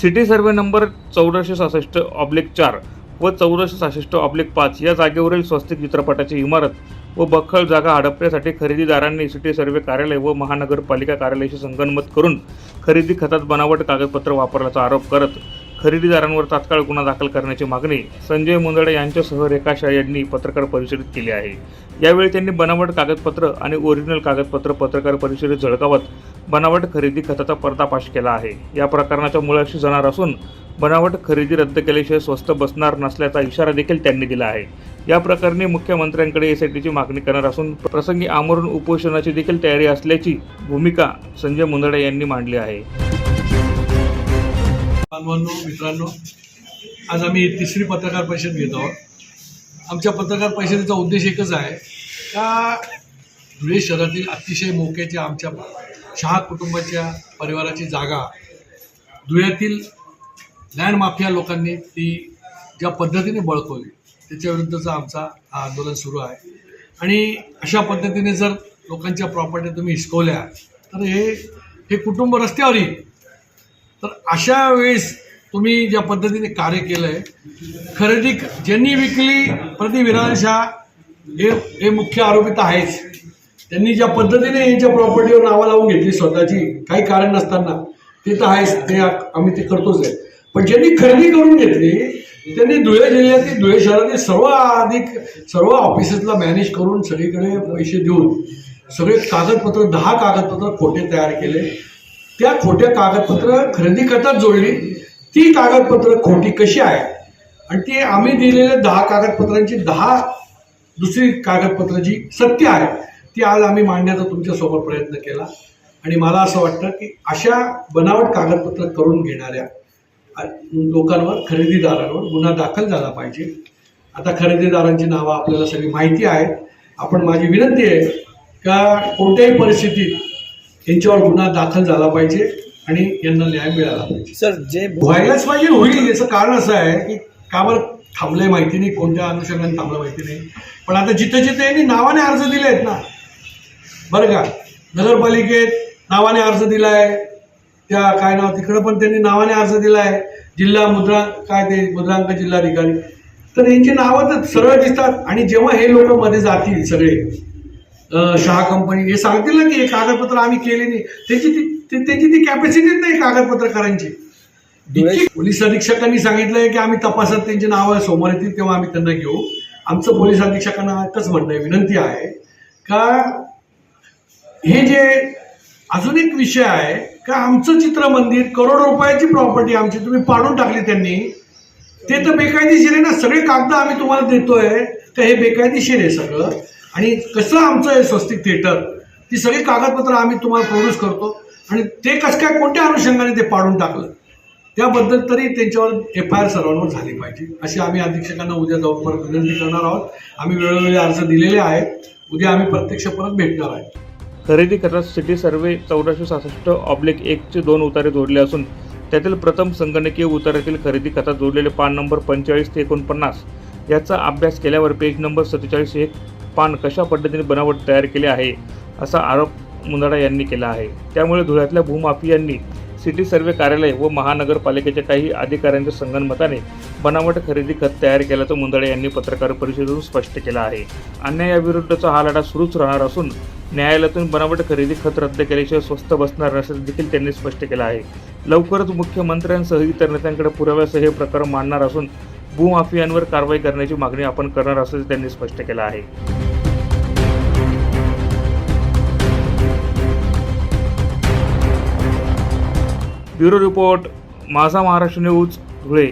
City survey number चौदाशे सहासष्ट oblique चार व चौदाशे सहासष्ट ऑब्लिक पाच या जागेवरील स्वस्तिक चित्रपटाची इमारत व बखळ जागा हडपण्यासाठी खरेदीदारांनी सिटी सर्वे कार्यालय व महानगरपालिका कार्यालयाशी संगनमत करून खरेदी खतात बनावट कागदपत्र वापरल्याचा आरोप करत खरेदीदारांवर तात्काळ गुन्हा दाखल करण्याची मागणी संजय मुंदडे यांच्यासह रेखा शाह यांनी पत्रकार परिषदेत केली आहे. यावेळी त्यांनी बनावट कागदपत्र आणि ओरिजिनल कागदपत्र पत्रकार परिषदेत झळकावत बनावट खरेदी खताचा पर्दाफाश केला आहे. या प्रकरणाच्या मुळाशी जाणार असून बनावट खरेदी रद्द केल्याशिवाय स्वस्त बसणार नसल्याचा इशारा देखील त्यांनी दिला आहे. या प्रकरणी मुख्यमंत्र्यांकडे एसआयटीची मागणी करणार असून प्रसंगी आमरण उपोषणाची देखील तयारी असल्याची भूमिका संजय मुंदडे यांनी मांडली आहे. बांधवांनो मित्रांनो आज आम्ही तिसरी पत्रकार परिषद घेत आहोत. आमच्या पत्रकार परिषदेचा उद्देश एकच आहे का धुळे शहरातील अतिशय मोक्याच्या आमच्या शहा कुटुंबाच्या परिवाराची जागा धुळ्यातील लँड माफिया लोकांनी ती ज्या पद्धतीने बळकवली त्याच्याविरुद्धचा आमचा हा आंदोलन सुरू आहे. आणि अशा पद्धतीने जर लोकांच्या प्रॉपर्टी तुम्ही हिसकवल्या तर हे हे कुटुंब रस्त्यावर येईल तर अशा वेळेस तुम्ही ज्या पद्धतीने कार्य केलं आहे खरेदी ज्यांनी विकली प्रति विरान शाह हे हे मुख्य आरोपी तर आहेच. त्यांनी ज्या पद्धतीने यांच्या प्रॉपर्टीवर नावं लावून घेतली स्वतःची काही कारण नसताना ते तर आहेच ते आम्ही ते करतोच आहे. पण ज्यांनी खरेदी करून घेतली त्यांनी धुळे जिल्ह्यातील धुळे शहरातील सर्व अधिक सर्व ऑफिसेसला मॅनेज करून सगळीकडे पैसे देऊन सगळे कागदपत्र दहा कागदपत्र खोटे तयार केले. त्या खोट्या कागदपत्र खरेदी करतात जोडली ती कागदपत्र खोटी कशी आहे? आणि ती आम्ही दिलेल्या दहा कागदपत्रांची दहा दुसरी कागदपत्र जी सत्य आहे. ती आज आम्ही मांडण्याचा तुमच्यासमोर प्रयत्न केला. आणि मला असं वाटतं की अशा बनावट कागदपत्र करून घेणाऱ्या लोकांवर खरेदीदारांवर गुन्हा दाखल झाला पाहिजे. आता खरेदीदारांची नावं आपल्याला सगळी माहिती आहेत. आपण माझी विनंती आहे का कोणत्याही परिस्थितीत यांच्यावर गुन्हा दाखल झाला पाहिजे आणि यांना न्याय मिळाला पाहिजे. सर जे व्हायलाच पाहिजे होईल. याचं कारण असं आहे की का बरं थांबलंय माहिती नाही कोणत्या अनुषंगाने थांबलं माहिती नाही. पण आता जिथं जिथं यांनी नावाने अर्ज दिले आहेत ना बरं का नगरपालिकेत नावाने अर्ज दिलाय त्या काय नाव तिकडं पण त्यांनी नावाने अर्ज दिलाय जिल्हा मुद्रा काय ते मुद्रांक जिल्हाधिकारी. तर यांची नावं तर सरळ दिसतात आणि जेव्हा हे लोक मध्ये जातील सगळे शहा कंपनी हे सांगतील ना की हे कागदपत्र आम्ही केले नाही. त्याची ती त्याची ती कॅपॅसिटीच नाही कागदपत्र करायची पोलीस अधीक्षकांनी सांगितलंय की आम्ही तपासात त्यांची नावं समोर येतील तेव्हा आम्ही त्यांना घेऊ. आमचं पोलीस अधीक्षकांना एकच म्हणणं आहे विनंती आहे का हे जे अजून एक विषय आहे का आमचं चित्रमंदिर करोड रुपयाची प्रॉपर्टी आमची तुम्ही पाडून टाकली त्यांनी. ते तर बेकायदेशीर आहे ना सगळे कागद आम्ही तुम्हाला देतोय. तर हे बेकायदेशीर आहे सगळं. आणि कसं आमचं हे स्वस्तिक थिएटर ती सगळी कागदपत्र आम्ही तुम्हाला प्रोड्यूस करतो. आणि ते कसं काय कोणत्या अनुषंगाने ते पाडून टाकलं? त्याबद्दल तरी त्यांच्यावर एफ आय आर सर्वांवर झाली पाहिजे. अशी आम्ही अधीक्षकांना उद्या जाऊन परत विनंती करणार आहोत. आम्ही वेळोवेळी अर्ज दिलेले आहेत. उद्या आम्ही प्रत्यक्ष परत भेटणार आहे खरेदी खतात सिटी सर्वे चौदाशे सहासष्ट ऑब्लिक एकचे दोन उतारे जोडले असून त्यातील प्रथम संगणकीय उतारातील खरेदी खात्यात जोडलेले पान नंबर पंचेचाळीस ते एकोणपन्नास याचा अभ्यास केल्यावर पेज नंबर सत्तेचाळीस एक पान कशा पद्धतीने बनावट तयार केले आहे असा आरोप मुंदाडा यांनी केला आहे. त्यामुळे धुळ्यातल्या भूमाफियांनी सिटी सर्वे कार्यालय व महानगरपालिकेच्या काही अधिकाऱ्यांच्या संगनमताने बनावट खरेदी खत तयार केल्याचं मुंदडे यांनी पत्रकार परिषदेतून स्पष्ट केलं आहे. अन्यायाविरुद्धचा हा लढा सुरूच राहणार असून न्यायालयातून बनावट खरेदी खत रद्द केल्याशिवाय स्वस्त बसणार नसल्याचं देखील त्यांनी स्पष्ट केलं आहे. लवकरच मुख्यमंत्र्यांसह इतर नेत्यांकडे पुराव्यासह हे प्रकरण मांडणार असून भूमाफियांवर कारवाई करण्याची मागणी आपण करणार असल्याचं त्यांनी स्पष्ट केलं आहे. ब्युरो रिपोर्ट माझा महाराष्ट्र न्यूज धुळे.